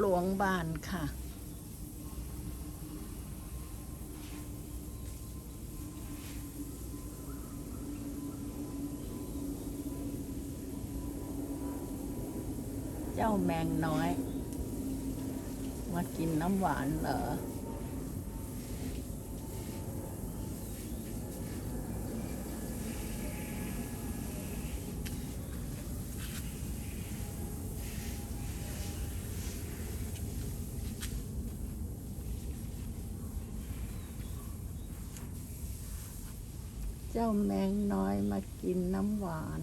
หลวงบานค่ะ เจ้าแมงน้อย มากินน้ำหวานเหรอ แมงน้อยมากินน้ำหวาน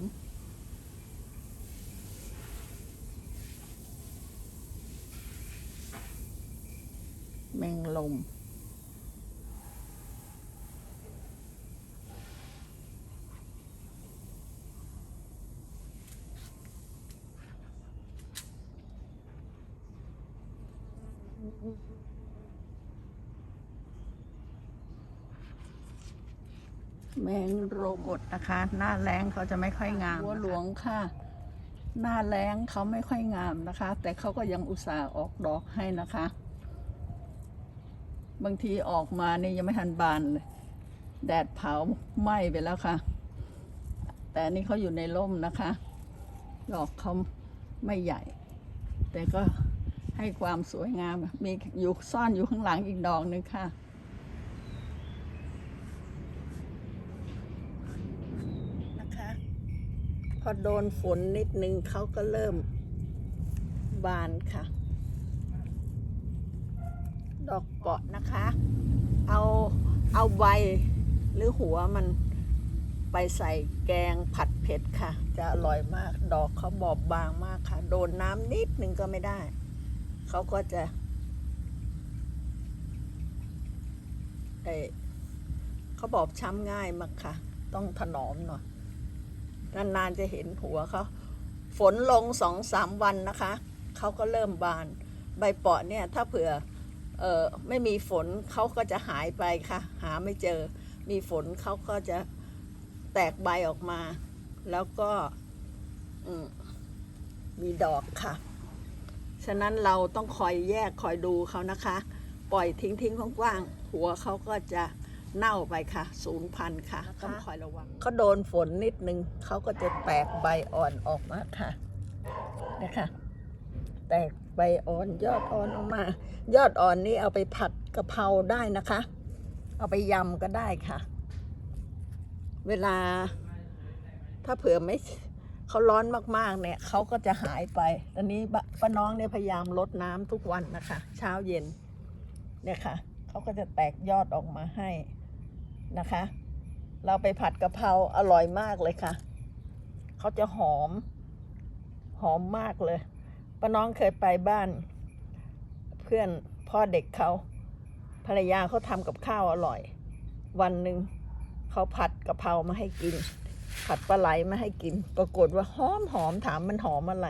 แมงลม แมงโรบทนะคะ หน้าแรงเขาจะไม่ค่อยงามหัวหลวงค่ะ หน้าแรงเขาไม่ค่อยงามนะคะ แต่เขาก็ยังอุตส่าห์ออกดอกให้นะคะ บางทีออกมานี่ยังไม่ทันบานเลย แดดเผาไหม้ไปแล้วค่ะ แต่นี่เขาอยู่ในร่มนะคะ ดอกเขาไม่ใหญ่ แต่ก็ให้ความสวยงาม มีอยู่ซ่อนอยู่ข้างหลังอีกดอกหนึงค่ะ อโดนฝนนิดนึงเขาก็เริ่มบานค่ะ ดอกเปาะนะคะ เอาเอาใบหรือหัวมันไปใส่แกงผัดเผ็ดค่ะ จะอร่อยมากดอกเขาบอบบางมากค่ะ โดนน้ำนิดนึงก็ไม่ได้ เขาก็จะเออเขาบอบช้ำง่ายมากค่ะ ต้องถนอมหน่อย นานๆจะเห็นหัวเขาฝนลงสองสามวันนะคะเขาก็เริ่มบาน ใบเปาะเนี่ยถ้าเผื่อออไม่มีฝนเขาก็จะหายไปค่ะ หาไม่เจอ มีฝนเขาก็จะแตกใบออกมา แล้วก็มีดอกค่ะ ฉะนั้นเราต้องคอยแยกคอยดูเขานะคะ ปล่อยทิ้งทิ้งๆกว้างๆหัวเขาก็จะ เน่าไปค่ะสูญพันธุ์ค่ะ ต้องคอยระวังเขาโดนฝนนิดนึงเขาก็จะแตกใบอ่อนออกมาค่ะนะคะ แตกใบอ่อนยอดอ่อนออกมา ยอดอ่อนนี่เอาไปผัดกะเพราได้นะคะ เอาไปยำก็ได้ค่ะ เวลา ถ้าเผื่อไม่เขาร้อนมากๆ เนี่ยเขาก็จะหายไปตอนนี้บป้าน้องเนี่ยพยายามลดน้ำทุกวันนะคะ เช้าเย็นเนี่ยค่ะเขาก็จะแตกยอดออกมาให้ นะคะ เราไปผัดกะเพราอร่อยมากเลยค่ะ เขาจะหอม หอมมากเลยป้าน้องเคยไปบ้าน เพื่อนพ่อเด็กเขาภรรยาเขาทำกับข้าวอร่อย วันหนึ่งเขาผัดกะเพรามาให้กิน ผัดปลาไหลมาให้กิน ปรากฏว่าหอมหอมถามมันหอมอะไร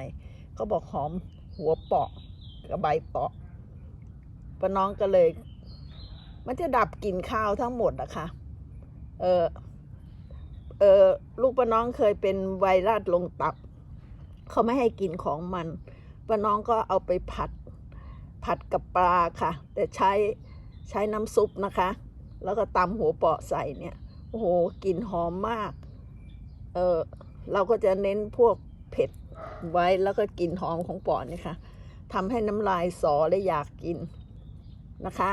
เขาบอกหอมหัวเปาะกับใบเปาะป้าน้องก็เลย มันจะดับกลิ่นข้าวทั้งหมดอะคะ เออเออลูกป้าน้องเคยเป็นไวรัสลงตับ เขาไม่ให้กินของมันป้าน้องก็เอาไปผัด ผัดกับปลาค่ะ แต่ใช้ใช้น้ำซุปนะคะ แล้วก็ตำหัวเปาะใส่เนี่ยโอ้โหกลิ่นหอมมาก เออเราก็จะเน้นพวกเผ็ดไว้แล้วก็กลิ่นหอมของเปาะนี่ค่ะทำให้น้ำลายสอและอยากกินนะคะ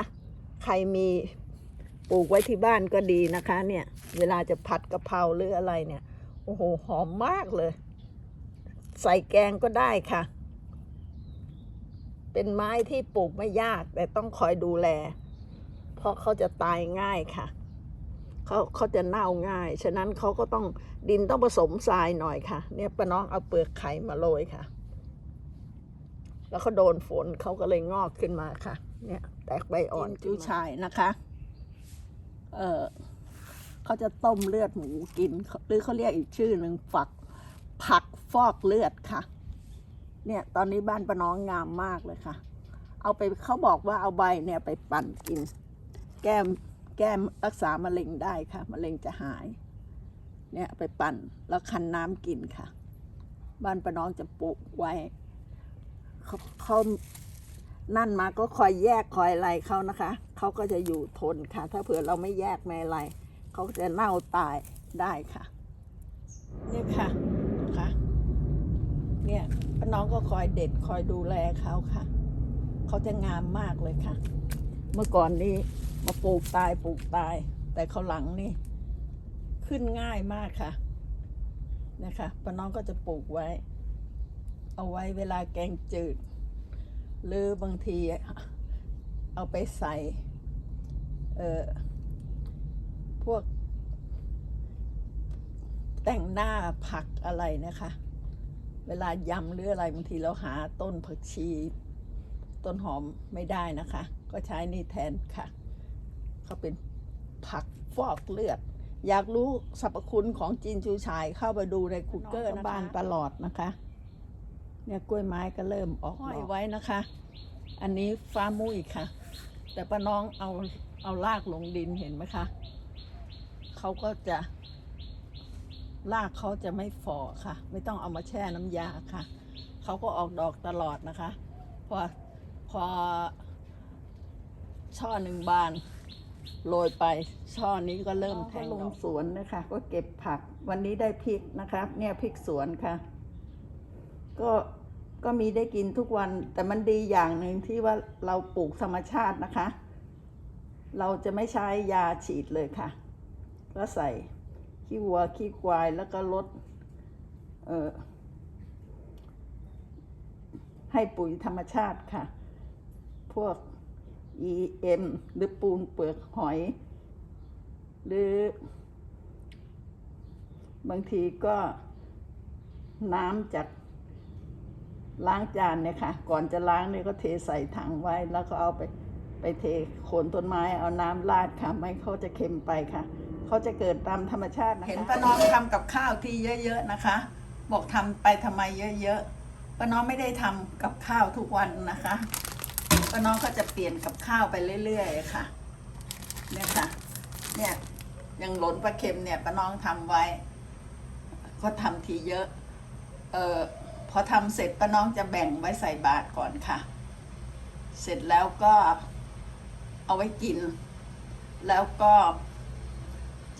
ใครมี ปลูกไว้ที่บ้านก็ดีนะคะ เนี่ย เวลาจะผัดกะเพราหรืออะไรเนี่ย โอ้โห หอมมากเลย ใส่แกงก็ได้ค่ะ เป็นไม้ที่ปลูกไม่ยาก แต่ต้องคอยดูแล เพราะเขาจะตายง่ายค่ะ เขาเขาจะเน่าง่าย ฉะนั้นเขาก็ต้องดินต้องผสมทรายหน่อยค่ะ เนี่ยป้าน้องเอาเปลือกไข่มาโรยค่ะ แล้วเขาโดนฝนเขาก็เลยงอกขึ้นมาค่ะ เนี่ย แตกใบอ่อนจิ้วชายนะคะ เออเขาจะต้มเลือดหมูกิน หรือเขาเรียกอีกชื่อหนึ่งฝัก ผักฟอกเลือดค่ะ เนี่ยตอนนี้บ้านป้าน้องงามมากเลยค่ะ เอาไปเขาบอกว่าเอาใบเนี่ยไปปั่นกิน แก้มแก้มรักษามะเร็งได้ค่ะมะเร็งจะหาย เนี่ยไปปั่นแล้วคั้นน้ำกินค่ะ บ้านป้าน้องจะปลูกไว้เขาเขานั่นมาก็คอยแยกคอยอะไรเขานะคะ เขาก็จะอยู่ทนค่ะ ถ้าเผื่อเราไม่แยกไม่อะไร เขาจะเน่าตายได้ค่ะ เนี่ยค่ะนะคะเนี่ยน้องก็คอยเด็ดคอยดูแลเขาค่ะ เขาจะงามมากเลยค่ะ เมื่อก่อนนี้มาปลูกตายปลูกตาย แต่เขาหลังนี่ ขึ้นง่ายมากค่ะ นะคะป้าน้องก็จะปลูกไว้ เอาไว้เวลาแกงจืด หรือบางทีเอาไปใส่ เอ่อพวก แต่งหน้าผักอะไรนะคะ เวลายำหรืออะไรบางทีเราหาต้นผักชี ต้นหอมไม่ได้นะคะ ก็ใช้นี่แทนค่ะ เขาเป็นผักฟอกเลือด อยากรู้สรรพคุณของจีนชูชายเข้าไปดูในคุกเกอร์นะคะบ้านตลอดนะคะ เนี่ยกล้วยไม้ก็เริ่มออกห้อยไว้นะคะ อันนี้ฟ้ามุ้ยค่ะ แต่ป้าน้องเอา เอาลากลงดินเห็นไหมคะเขาก็จะลากเขาจะไม่ฝ่อค่ะ ไม่ต้องเอามาแช่น้ำยาค่ะเขาก็ออกดอกตลอดนะคะพอพอช่อหนึ่งบานโรยไปช่อนี้ก็เริ่มแทงลงสวนนะคะ ก็เก็บผักวันนี้ได้พริกนะคะเนี่ยพริกสวนค่ะ ก็ก็มีได้กินทุกวัน แต่มันดีอย่างหนึ่งที่ว่าเราปลูกธรรมชาตินะคะ เราจะไม่ใช้ยาฉีดเลยค่ะ ก็ใส่ขี้วัวขี้ควายแล้วก็ลดเออให้ปุ๋ยธรรมชาติค่ะ พวก EM หรือปูนเปลือกหอย หรือบางทีก็น้ำจากล้างจานเนี่ยค่ะ ก่อนจะล้างเนี่ยก็เทใส่ถังไว้แล้วก็เอาไป ไปเทโคนต้นไม้เอาน้ำราดค่ะ ไม่เขาจะเค็มไปค่ะ เขาจะเกิดตามธรรมชาตินะคะ เห็นป้าน้องทำกับข้าวที่เยอะ ๆนะคะ บอกทำไปทำไมเยอะๆป้าน้องไม่ได้ทำกับข้าวทุกวันนะคะป้าน้องก็จะเปลี่ยนกับข้าวไปเรื่อยๆค่ะเนี่ยค่ะเนี่ยย่างหล่นปลาเค็มเนี่ยป้าน้องทำไว้ ก็ทำทีเยอะ เออพอทำเสร็จป้าน้องจะแบ่งไว้ใส่บาตรก่อนค่ะ เสร็จแล้วก็ เอาไว้กิน แล้วก็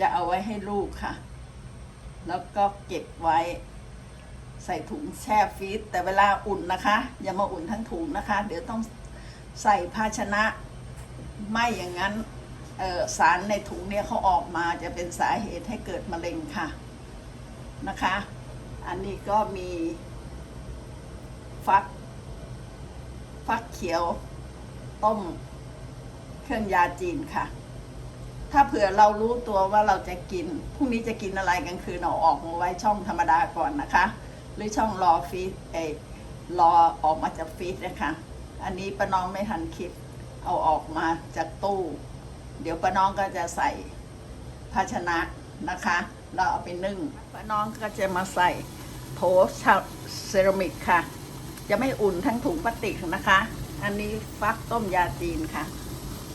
จะเอาไว้ให้ลูกค่ะ แล้วก็เก็บไว้ ใส่ถุงแช่ฟรีซแต่เวลาอุ่นนะคะ อย่ามาอุ่นทั้งถุงนะคะ เดี๋ยวต้องใส่ภาชนะ ไม่อย่างนั้นสารในถุงเนี่ยเขาออกมาจะเป็นสาเหตุให้เกิดมะเร็งค่ะนะคะ อันนี้ก็มี ฟัก ฟักเขียวต้ม เครื่องยาจีนค่ะ ถ้าเผื่อเรารู้ตัวว่าเราจะกินพรุ่งนี้จะกินอะไรกลางคืนเอาออกมาไว้ช่องธรรมดาก่อนนะคะ หรือช่องรอฟีดเออรอออกมาจากฟีดนะคะ อันนี้ป้าน้องไม่ทันคิดเอาออกมาจากตู้ เดี๋ยวป้าน้องก็จะใส่ภาชนะนะคะ เราเอาไปนึ่งป้าน้องก็จะมาใส่โถชาเซรามิกค่ะ จะไม่อุ่นทั้งถุงพลาสติกนะคะ อันนี้ฟักต้มยาจีนค่ะ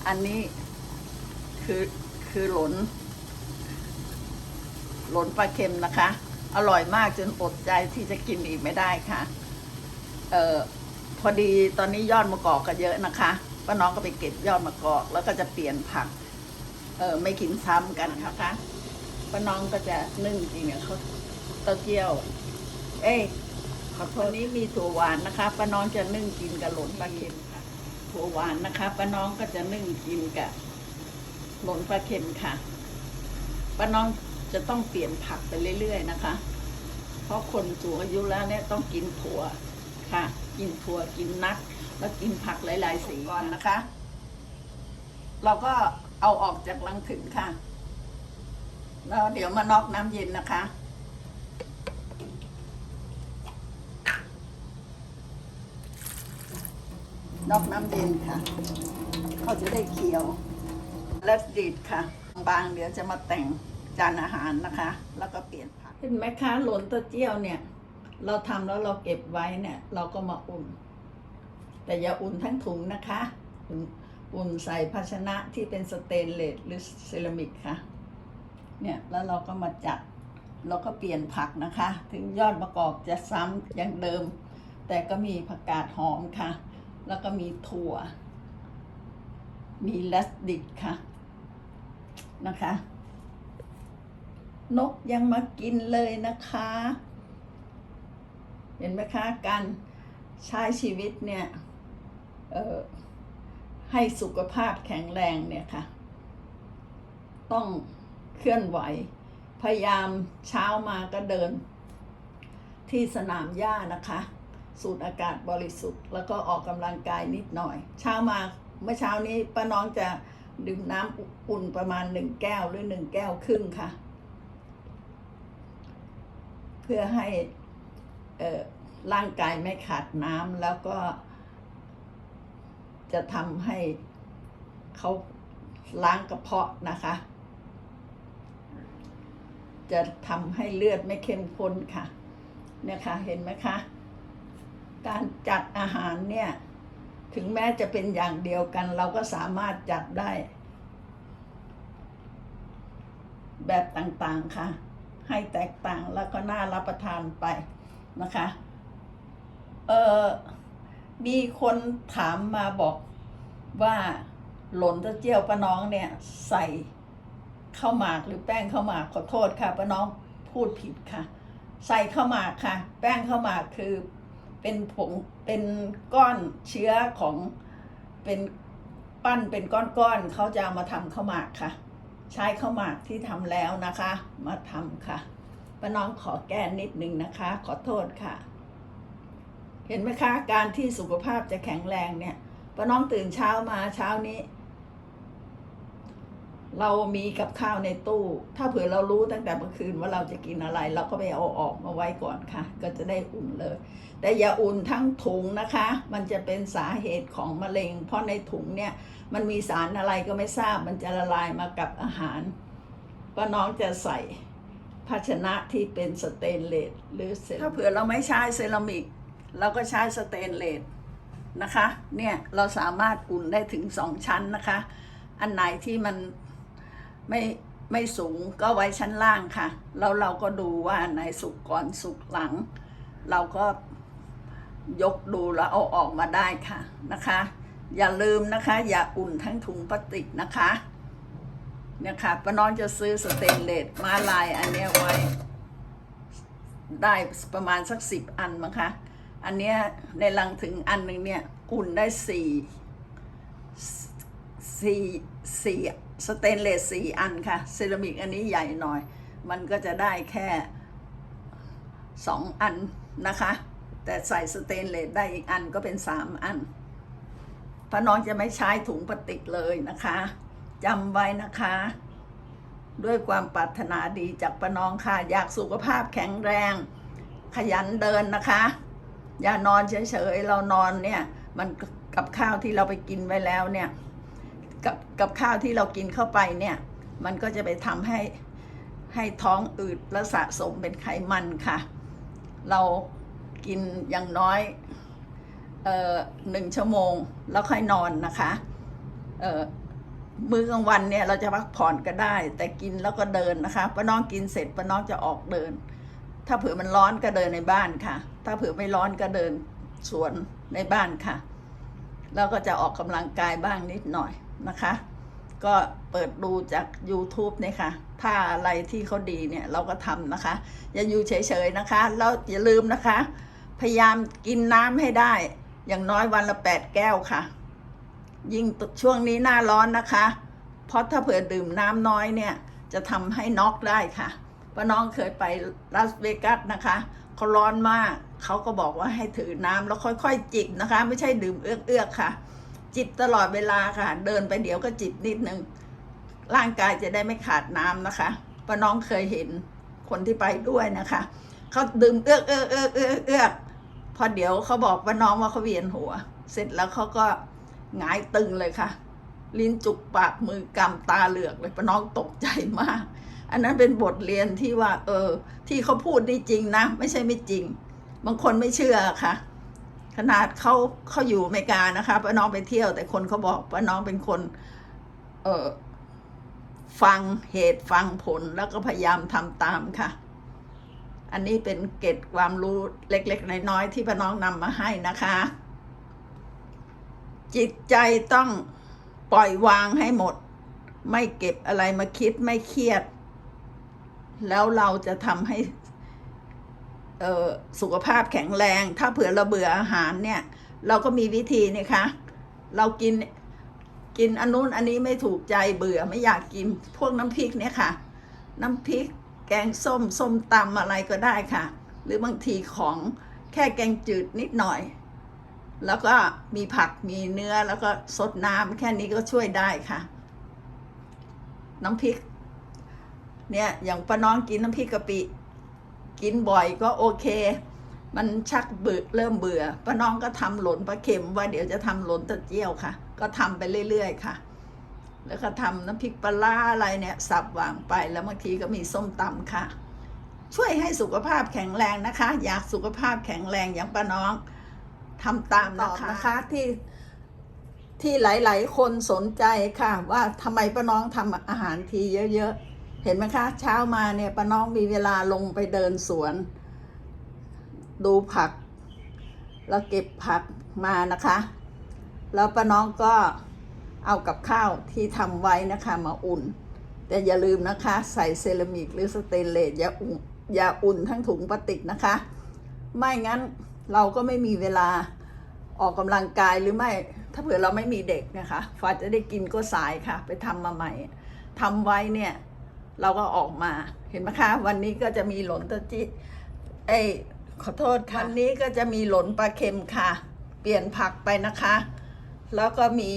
อันนี้คือคือหลน หลนปลาเค็มนะคะ อร่อยมากจนอดใจที่จะกินอีกไม่ได้ค่ะ เอ่อพอดีตอนนี้ยอดมะกอกก็เยอะนะคะป้าน้องก็ไปเก็บยอดมะกอกแล้วก็จะเปลี่ยนผัก เออไม่กินซ้ำกันนะคะป้าน้องก็จะนึ่งจริงเนี่ยเขาเต้าเจี้ยว เอ้ยขอโทษนี้มีถั่วหวานนะคะป้าน้องจะนึ่งกินกับหลนปลาเค็ม ถั่วหวานนะคะป้าน้องก็จะนึ่งกินกับหลนปลาเค็มค่ะป้าน้องจะต้องเปลี่ยนผักไปเรื่อยๆนะคะ เพราะคนสูงอายุแล้วเนี่ยต้องกินถั่วค่ะ กินถั่วกินนัก แล้วกินผักหลาย ๆ สีก่อนนะคะ เราก็เอาออกจากลังถึงค่ะ แล้วเดี๋ยวมานอกน้ำเย็นนะคะ นอกน้ำเย็นค่ะ เขาจะได้เคี้ยว และดีดค่ะ บางเดี๋ยวจะมาแต่งจานอาหารนะคะ แล้วก็เปลี่ยนผักเห็นไหมคะหลนเต้าเจียวเนี่ย เราทำแล้วเราเก็บไว้เนี่ย เราก็มาอุ่น แต่อย่าอุ่นทั้งถุงนะคะอุ่นอุ่นใส่ภาชนะที่เป็นสเตนเลสหรือเซรามิกค่ะ เนี่ยแล้วเราก็มาจัดเราก็เปลี่ยนผักนะคะ ถึงยอดมะกอกจะซ้ำอย่างเดิม แต่ก็มีผักกาดหอมค่ะ แล้วก็มีถั่ว มีแลสดิกค่ะ นะคะ นกยังมากินเลยนะคะ เห็นไหมคะการใช้ชีวิตเนี่ย เออให้สุขภาพแข็งแรงเนี่ยค่ะ ต้องเคลื่อนไหว พยายามเช้ามาก็เดิน ที่สนามหญ้านะคะ สูดอากาศบริสุทธิ์ แล้วก็ออกกำลังกายนิดหน่อย เช้ามาเมื่อเช้านี้ป้าน้องจะดื่มน้ำอุ่นประมาณหนึ่งแก้วหรือหนึ่งแก้วครึ่งค่ะ เพื่อให้เร่างกายไม่ขาดน้ำแล้วก็ จะทำให้เขาล้างกระเพาะนะคะ จะทำให้เลือดไม่เข้มข้นค่ะ เนี่ยค่ะ เห็นไหมคะ การจัดอาหารเนี่ย ถึงแม้จะเป็นอย่างเดียวกัน เราก็สามารถจัดได้ แบบต่างๆค่ะ ให้แตกต่างแล้วก็น่ารับประทานไปนะคะเออมีคนถามมาบอกว่าหล่นเต้าเจี้ยวป้าน้องเนี่ยใส่ข้าวหมากหรือแป้งข้าวหมากขอโทษค่ะป้าน้องพูดผิดค่ะ ใส่ข้าวหมากค่ะ แป้งข้าวหมากคือ เป็นผงเป็นก้อนเชื้อของเป็นปั้นเป็นก้อนๆเขาจะเอามาทำข้าวหมากค่ะ ใช้ข้าวหมากที่ทำแล้วนะคะ มาทำค่ะป้าน้องขอแก้นิดนึงนะคะ ขอโทษค่ะ เห็นไหมคะ การที่สุขภาพจะแข็งแรงเนี่ยป้าน้องตื่นเช้ามาเช้านี้ เรามีกับข้าวในตู้ ถ้าเผื่อเรารู้ตั้งแต่เมื่อคืนว่าเราจะกินอะไร เราก็ไปเอาออกมาไว้ก่อนค่ะ ก็จะได้อุ่นเลย แต่อย่าอุ่นทั้งถุงนะคะ มันจะเป็นสาเหตุของมะเร็ง เพราะในถุงเนี่ยมันมีสารอะไรก็ไม่ทราบ มันจะละลายมากับอาหารป้าน้องจะใส่ภาชนะที่เป็นสเตนเลสหรือเซถ้าเผื่อเราไม่ใช้เซรามิกเราก็ใช้สเตนเลสนะคะ เนี่ยเราสามารถอุ่นได้ถึงสองชั้นนะคะ อันไหนที่มันไม่ไม่สูงก็ไว้ชั้นล่างค่ะ แล้วเราก็ดูว่าอันไหนสุกก่อนสุกหลัง เราก็ ยกดูแล้วเอาออกมาได้ค่ะนะคะ อย่าลืมนะคะ อย่าอุ่นทั้งถุงพลาสติกนะคะเนี่ยค่ะป้าน้องจะซื้อสเตนเลสมาลายอันเนี้ยไว้ ได้ประมาณสักสิบอันมั้งคะอันเนี้ยในลังถึงอันหนึ่งเนี่ยอุ่นได้สี่สี่สี่สเตนเลสสี่อันค่ะเซรามิกอันนี้ใหญ่หน่อย มันก็จะได้แค่สองอันนะคะ แต่ใส่สเตนเลสได้อีกอันก็เป็นสามอันพระน้องจะไม่ใช้ถุงพลาสติกเลยนะคะจำไว้นะคะ ด้วยความปรารถนาดีจากป้าน้องค่ะ อยากสุขภาพแข็งแรง ขยันเดินนะคะ อย่านอนเฉยๆเรานอนเนี่ยมันกับข้าวที่เราไปกินไว้แล้วเนี่ยกับกับข้าวที่เรากินเข้าไปเนี่ย มันก็จะไปทำให้ให้ท้องอืดและสะสมเป็นไขมันค่ะ เรา กินอย่างน้อยเอ่อหนึ่งชั่วโมงแล้วค่อยนอนนะคะเอ่อมื้อกลางวันเนี่ยเราจะพักผ่อนก็ได้ แต่กินแล้วก็เดินนะคะป้าน้องกินเสร็จป้าน้องจะออกเดิน ถ้าเผื่อมันร้อนก็เดินในบ้านค่ะ ถ้าเผื่อไม่ร้อนก็เดินสวนในบ้านค่ะ แล้วก็จะออกกำลังกายบ้างนิดหน่อยนะคะ ก็เปิดดูจาก YouTube เนี่ยค่ะถ้าอะไรที่เขาดีเนี่ยเราก็ทำนะคะ อย่าอยู่เฉยๆนะคะแล้วอย่าลืมนะคะ พยายามกินน้ำให้ได้ อย่างน้อยวันละแปดแก้วค่ะ ยิ่งช่วงนี้หน้าร้อนนะคะ เพราะถ้าเผื่อดื่มน้ำน้อยเนี่ย จะทำให้น็อกได้ค่ะป้าน้องเคยไปลาสเวกัสนะคะเขาร้อนมากเขาก็บอกว่าให้ถือน้ำแล้วค่อยๆ จิบนะคะ ไม่ใช่ดื่มเอื้อกๆค่ะ จิบตลอดเวลาค่ะ เดินไปเดี๋ยวก็จิบนิดนึงร่างกายจะได้ไม่ขาดน้ำนะคะป้าน้องเคยเห็นคนที่ไปด้วยนะคะเขาดื่มเอื้อกเอื้อกเอื้อกเอื้อก พอเดี๋ยวเขาบอกป้าน้องว่าเขาเวียนหัว เสร็จแล้วเขาก็หงายตึงเลยค่ะ ลิ้นจุกปากมือกำตาเหลือกเลยป้าน้องตกใจมาก อันนั้นเป็นบทเรียนที่ว่า เออ ที่เขาพูดนี่จริงนะ ไม่ใช่ไม่จริง บางคนไม่เชื่อค่ะ ขนาดเขาเขาอยู่อเมริกานะคะป้าน้องไปเที่ยว แต่คนเขาบอกป้าน้องเป็นคน เออฟังเหตุฟังผลแล้วก็พยายามทำตามค่ะ อันนี้เป็นเกร็ดความรู้เล็กๆน้อยๆที่ป้าน้องนำมาให้นะคะ จิตใจต้องปล่อยวางให้หมด ไม่เก็บอะไรมาคิดไม่เครียด แล้วเราจะทำให้สุขภาพแข็งแรง ถ้าเผื่อเราเบื่ออาหารเนี่ย เราก็มีวิธีนี่คะ เรากินกินอันนู้นอันนี้ไม่ถูกใจเบื่อไม่อยากกินพวกน้ำพริกเนี่ยค่ะ น้ำพริก แกงส้มส้มตำอะไรก็ได้ค่ะ หรือบางทีของแค่แกงจืดนิดหน่อย แล้วก็มีผักมีเนื้อแล้วก็สดน้ำแค่นี้ก็ช่วยได้ค่ะ น้ำพริก เนี่ยอย่างป้าน้องกินน้ำพริกกะปิ กินบ่อยก็โอเค มันชักเบื่อเริ่มเบื่อป้าน้องก็ทำหลนปลาเค็มว่าเดี๋ยวจะทำหลนตะเจียวค่ะ ก็ทำไปเรื่อยๆค่ะ แล้วก็ทำน้ำพริกปลาอะไรเนี่ย สับวางไปแล้วบางทีก็มีส้มตำค่ะ ช่วยให้สุขภาพแข็งแรงนะคะ อยากสุขภาพแข็งแรงอย่างป้าน้องทำตามนะคะนะคะที่ที่หลาย ๆ คนสนใจค่ะ ว่าทำไมป้าน้องทำอาหารทีเยอะ ๆ เห็นไหมคะ เช้ามาเนี่ยป้าน้องมีเวลาลงไปเดินสวน ดูผัก แล้วเก็บผักมานะคะ แล้วป้าน้องก็ เอากับข้าวที่ทำไว้นะคะมาอุ่น แต่อย่าลืมนะคะ ใส่เซรามิกหรือสเตนเลสอย่าอุ่นอย่าอุ่นทั้งถุงพลาสติกนะคะ ไม่งั้นเราก็ไม่มีเวลาออกกำลังกายหรือไม่ ถ้าเผื่อเราไม่มีเด็กนะคะฟ้าจะได้กินก็สายค่ะ ไปทำมาใหม่ทำไว้เนี่ยเราก็ออกมาเห็นไหมคะ วันนี้ก็จะมีหลนตะจิเอ้ยขอโทษค่ะวันนี้ก็จะมีหลนปลาเค็มค่ะ เปลี่ยนผักไปนะคะ แล้วก็มี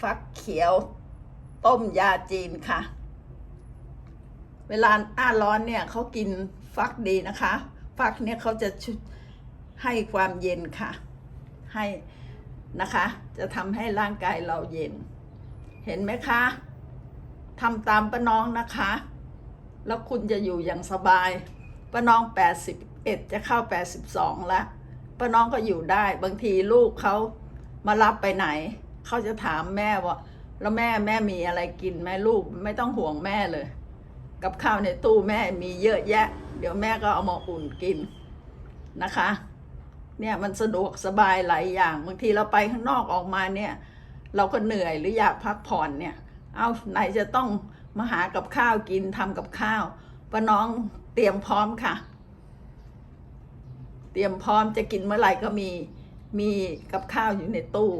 ฟักเขียว ต้มยาจีนค่ะ เวลาหน้าร้อนเนี่ยเขากินฟักดีนะคะ ฟักเนี่ยเขาจะช่วยให้ความเย็นค่ะ ให้นะคะ จะทำให้ร่างกายเราเย็น เห็นไหมคะทำตามป้าน้องนะคะ แล้วคุณจะอยู่อย่างสบายป้าน้อง 81 จะเข้า 82 แล้วป้าน้องก็อยู่ได้ บางทีลูกเขามารับไปไหน เขาจะถามแม่ว่า แล้วแม่แม่มีอะไรกินไหมลูกไม่ต้องห่วงแม่เลย กับข้าวในตู้แม่มีเยอะแยะ เดี๋ยวแม่ก็เอามาอุ่นกินนะคะ เนี่ยมันสะดวกสบายหลายอย่างบางทีเราไปข้างนอกออกมาเนี่ย เราก็เหนื่อยหรืออยากพักผ่อนเนี่ย เอาไหนจะต้องมาหากับข้าวกินทำกับข้าวป้าน้องเตรียมพร้อมค่ะ เตรียมพร้อมจะกินเมื่อไหร่ก็มีมีกับข้าวอยู่ในตู้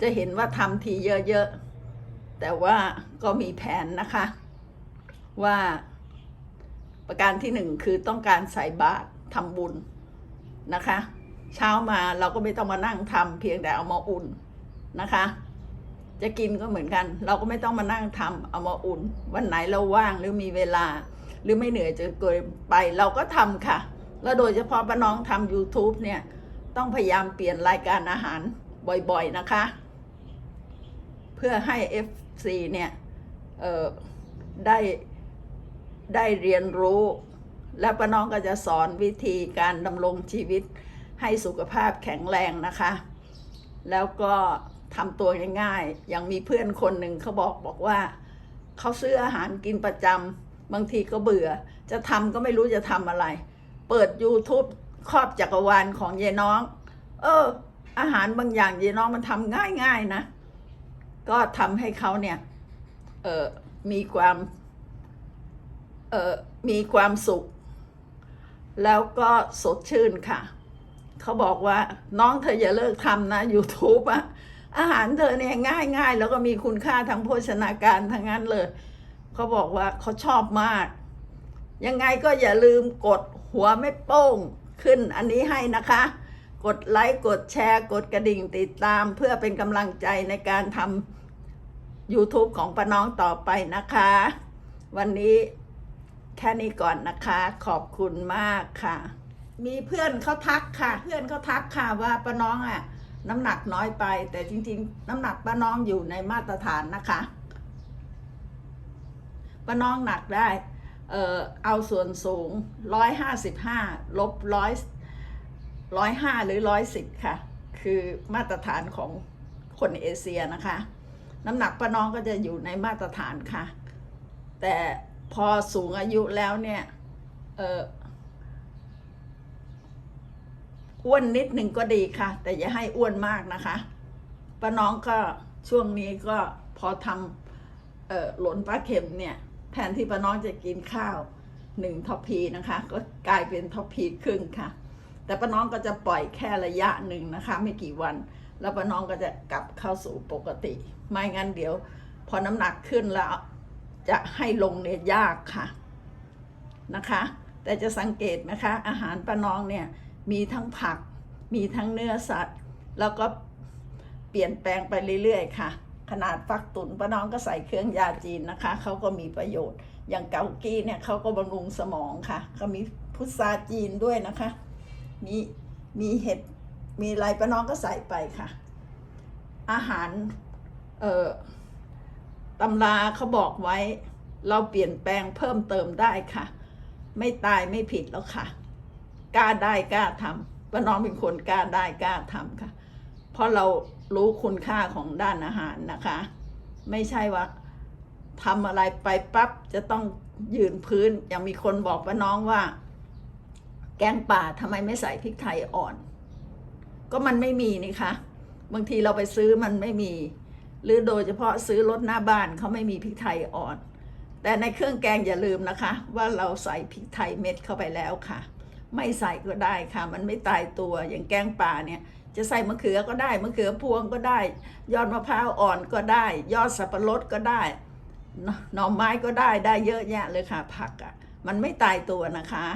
จะเห็นว่าทำทีเยอะๆ แต่ว่าก็มีแผนนะคะ ว่าประการที่หนึ่งคือต้องการใส่บาตรทำบุญนะคะ เช้ามาเราก็ไม่ต้องมานั่งทำเพียงแต่เอามาอุ่นนะคะ จะกินก็เหมือนกัน เราก็ไม่ต้องมานั่งทำเอามาอุ่น วันไหนเราว่างหรือมีเวลา หรือไม่เหนื่อยจนเกินไปเราก็ทำค่ะ แล้วโดยเฉพาะป้าน้องทำ YouTube เนี่ย ต้องพยายามเปลี่ยนรายการอาหารบ่อยๆนะคะ พื่อให้ FC เนี่ยได้ได้เรียนรู้ และป้าน้องก็จะสอนวิธีการดำรงชีวิตให้สุขภาพแข็งแรงนะคะ แล้วก็ทำตัวง่ายๆอย่างมีเพื่อนคนหนึ่งเขาบอกบอกว่าเขาซื้ออาหารกินประจำบางทีก็เบื่อ จะทำก็ไม่รู้จะทำอะไร เปิด YouTube ครอบจักรวาลของยายน้อง เออ อาหารบางอย่างยายน้องมันทำง่ายๆนะ ก็ทำให้เขาเนี่ยเออมีความเออมีความสุข แล้วก็สดชื่นค่ะ เขาบอกว่าน้องเธออย่าเลิกทำนะ YouTube อะอาหารเธอเนี่ยง่ายง่ายแล้วก็มีคุณค่าทางโภชนาการทั้งนั้นเลย เขาบอกว่าเขาชอบมาก ยังไงก็อย่าลืมกดหัวไม่โป้งขึ้นอันนี้ให้นะคะ กดไลค์กดแชร์ กดกระดิ่งติดตาม เพื่อเป็นกำลังใจในการทำ YouTube ของป้าน้องต่อไปนะคะ วันนี้แค่นี้ก่อนนะคะ ขอบคุณมากค่ะ มีเพื่อนเขาทักค่ะ เพื่อนเขาทักค่ะว่าป้าน้องอะ น้ำหนักน้อยไป แต่จริง ๆ น้ำหนักป้าน้องอยู่ในมาตรฐานนะคะป้าน้องหนักได้ เออเอาส่วนสูงร้อยห้าสิบห้าลบร้อย ร้อยห้าหรือร้อยสิบค่ะ คือมาตรฐานของคนเอเชียนะคะ น้ำหนักป้าน้องก็จะอยู่ในมาตรฐานค่ะ แต่พอสูงอายุแล้วเนี่ยเอออ้วนนิดหนึ่งก็ดีค่ะ แต่อย่าให้อ้วนมากนะคะป้าน้องก็ช่วงนี้ก็พอทำเอ่อหลนปลาเค็มเนี่ยแทนที่ป้าน้องจะกินข้าวหนึ่งท็อปพีนะคะ ก็กลายเป็นท็อปพีครึ่งค่ะ แต่ป้าน้องก็จะปล่อยแค่ระยะหนึ่งนะคะ ไม่กี่วัน แล้วป้าน้องก็จะกลับเข้าสู่ปกติ ไม่งั้นเดี๋ยว พอน้ำหนักขึ้นแล้วจะให้ลงเนี่ยยากค่ะนะคะ แต่จะสังเกตนะคะ อาหารป้าน้องเนี่ยมีทั้งผัก มีทั้งเนื้อสัตว์ แล้วก็เปลี่ยนแปลงไปเรื่อยๆค่ะ ขนาดฟักตุนป้าน้องก็ใส่เครื่องยาจีนนะคะเขาก็มีประโยชน์ อย่างเกากี้เนี่ยเขาก็บำรุงสมองค่ะเขามีพุทราจีนด้วยนะคะ มีมีเห็ดมีอะไรป้าน้องก็ใส่ไปค่ะ อาหารเอ่อตำราเขาบอกไว้ เราเปลี่ยนแปลงเพิ่มเติมได้ค่ะ ไม่ตายไม่ผิดแล้วค่ะ กล้าได้กล้าทำป้าน้องเป็นคนกล้าได้กล้าทำค่ะ เพราะเรารู้คุณค่าของด้านอาหารนะคะ ไม่ใช่ว่าทำอะไรไปปั๊บจะต้องยืนพื้นอย่างมีคนบอกป้าน้องว่า แกงป่าทำไมไม่ใส่พริกไทยอ่อน ก็มันไม่มีนี่คะบางทีเราไปซื้อมันไม่มี หรือโดยเฉพาะซื้อรถหน้าบ้านเขาไม่มีพริกไทยอ่อน แต่ในเครื่องแกงอย่าลืมนะคะ ว่าเราใส่พริกไทยเม็ดเข้าไปแล้วค่ะ ไม่ใส่ก็ได้ค่ะ มันไม่ตายตัวอย่างแกงป่าเนี่ย จะใส่มะเขือก็ได้มะเขือพวงก็ได้ ยอดมะพร้าวอ่อนก็ได้ ยอดสับปะรดก็ได้หน่อไม้ก็ได้ได้เยอะแยะเลยค่ะ ผักอะ่ะมันไม่ตายตัวนะคะ